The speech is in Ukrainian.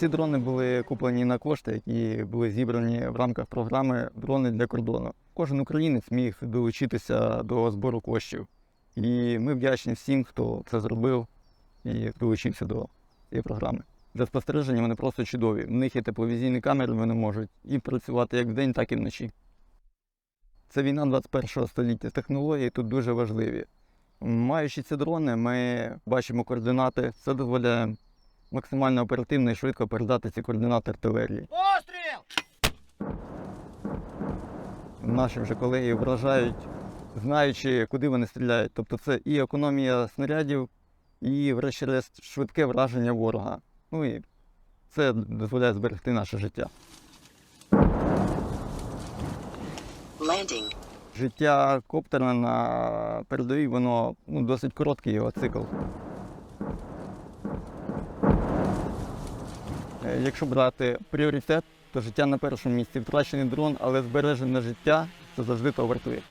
Ці дрони були куплені на кошти, які були зібрані в рамках програми Дрони для кордону. Кожен українець міг долучитися до збору коштів. І ми вдячні всім, хто це зробив і долучився до цієї програми. Для спостереження вони просто чудові. В них є тепловізійні камери, вони можуть і працювати як вдень, так і вночі. Це війна 21 століття. Технології тут дуже важливі. Маючи ці дрони, ми бачимо координати. Це дозволяє максимально оперативно і швидко передати ці координати артилерії. Постріл! Наші вже колеги вражають, знаючи, куди вони стріляють. Тобто це і економія снарядів, і, врешті-решт, швидке враження ворога. Ну і це дозволяє зберегти наше життя. Landing. Життя коптера на передовій, воно ну, досить короткий його цикл. Якщо брати пріоритет, то життя на першому місці втрачений дрон, але збережене життя це завжди того вартує.